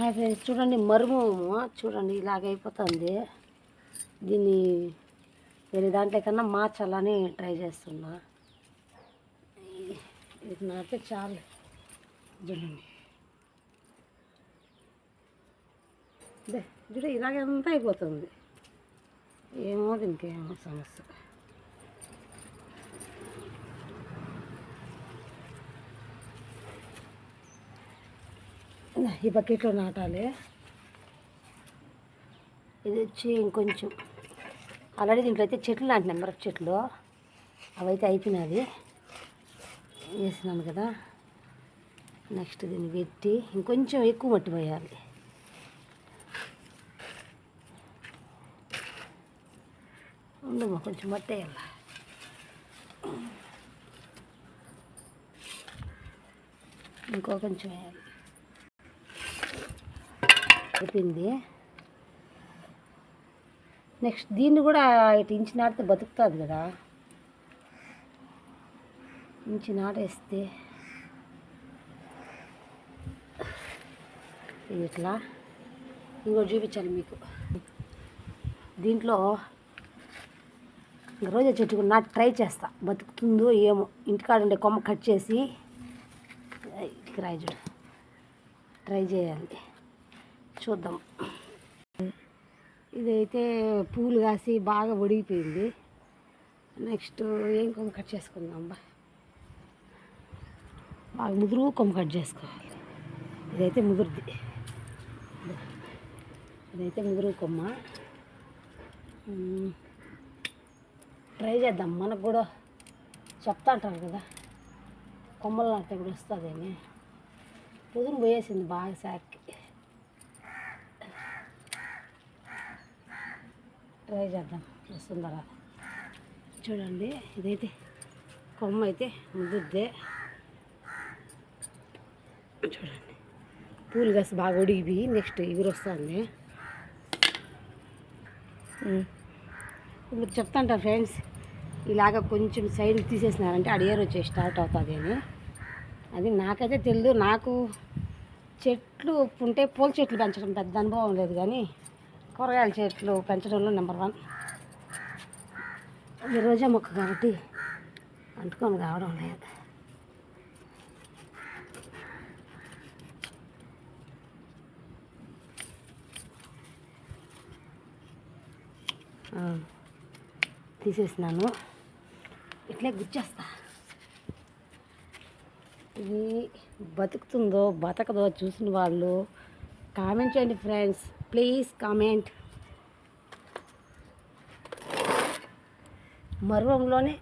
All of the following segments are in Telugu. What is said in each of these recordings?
హాయ్ ఫ్రెండ్స్ చూడండి మరుము చూడండి ఇలాగ దీన్ని వేరే దాంట్లో కన్నా మార్చాలని ట్రై చేస్తున్నా. ఇది నాకే చాలు. చూడండి. ఇదే చూడ ఇలాగే అంతా అయిపోతుంది. ఏమో దీనికి ఏమో సమస్య. ఈ బకెట్లో నాటాలి. ఇది వచ్చి ఇంకొంచెం. ఆల్రెడీ దీంట్లో అయితే చెట్లు నాటినాం మిరప చెట్లు. అవైతే అయిపోయినది వేసినాను కదా. నెక్స్ట్ దీన్ని పెట్టి ఇంకొంచెం ఎక్కువ మట్టి పోయాలి. ఉండమ్మా కొంచెం మట్టి వేయాలి. ఇంకో కొంచెం వేయాలి. అయిపోయింది. నెక్స్ట్ దీన్ని కూడా ఇటు ఇంచి నాటితే బతుకుతుంది కదా. ఇంచి నాటేస్తే ఇట్లా ఇంకోటి చూపించాలి మీకు. దీంట్లో ఇంక రోజా చెట్టు కూడా నాటి ట్రై చేస్తా. బతుకుతుందో ఏమో. ఇంటికాడ ఉండే కొమ్మ కట్ చేసి ఇంటికి రాయి చూడు. ట్రై చేయాలి. చూద్దాం. ఇదైతే పూలు కాసి బాగా ఒడిగిపోయింది. నెక్స్ట్ ఏం కొమ్మ కట్ చేసుకుందాం బా. బాగా ముదురు కొమ్మ కట్ చేసుకోవాలి. ఇదైతే ముదురుది. ఇదైతే ముదురు కొమ్మ. ట్రై చేద్దాం. మనకు కూడా చెప్తా అంటారు కదా. కొమ్మలు నాటితే కూడా వస్తుందని ముదురు పోయేసింది బాగా సాకి ట్రై చేద్దాం. వస్తుందా? చూడండి ఇదైతే కొమ్మ అయితే ముద్దుద్దే. చూడండి పూలు కాసి బాగా ఒడిగిపోయి నెక్స్ట్ ఎగురు వస్తుంది. ఇప్పుడు చెప్తాంట ఫ్రెండ్స్ ఇలాగ కొంచెం సైడ్ తీసేసినారంటే అడియారు వచ్చి స్టార్ట్ అవుతుంది అని. అది నాకైతే తెలియదు నాకు చెట్లు ఉంటే పూల చెట్లు పెంచడం పెద్ద అనుభవం లేదు కానీ కూరగాయల చెట్లు పెంచడంలో నెంబర్ వన్ ఈ రోజా మొక్క కాబట్టి అంటుకొని కావడం లేదు. తీసేసినాను ఇట్లే గుచ్చేస్తా. ఇది బతుకుతుందో బతకదో చూసిన వాళ్ళు కామెంట్ చేయండి ఫ్రెండ్స్. Please comment. మరువంలోనే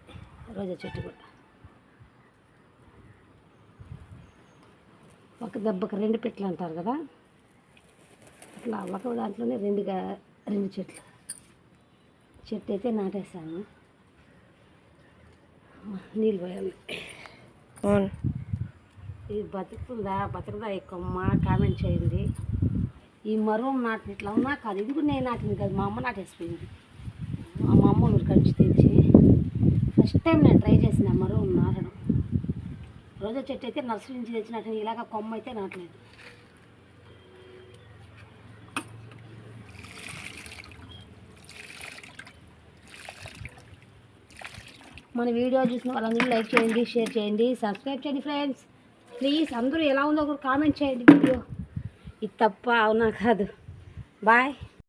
రోజా చెట్టు కూడా. ఒక దెబ్బకి రెండు పెట్లు అంటారు కదా? అట్లా ఒక దాంట్లోనే రెండుగా రెండు చెట్లు. చెట్టు అయితే నాటేశాను. నీళ్ళు పోయాలి. ఇది బతుకుతుందా? బతకదా ఈ కొమ్మ కామెంట్ చేయండి. ఈ మరువం నాటిన ఇట్లా ఉన్నా కాదు. ఇది కూడా నేను నాటింది కాదు. మా అమ్మ నాటేసిపోయింది. మా అమ్మ ఊరు కలిసి తెచ్చి ఫస్ట్ టైం నేను ట్రై చేసిన మరువం నాటడం. రోజా చెట్టు అయితే నర్సరీ నుంచి తెచ్చినట్టు ఇలాగ కొమ్మ అయితే నాటలేదు. మన వీడియో చూసిన వాళ్ళందరూ లైక్ చేయండి షేర్ చేయండి సబ్స్క్రైబ్ చేయండి ఫ్రెండ్స్. ప్లీజ్ అందరూ ఎలా ఉందో కూడా కామెంట్ చేయండి వీడియో. ఇది తప్ప అవునా కాదు బాయ్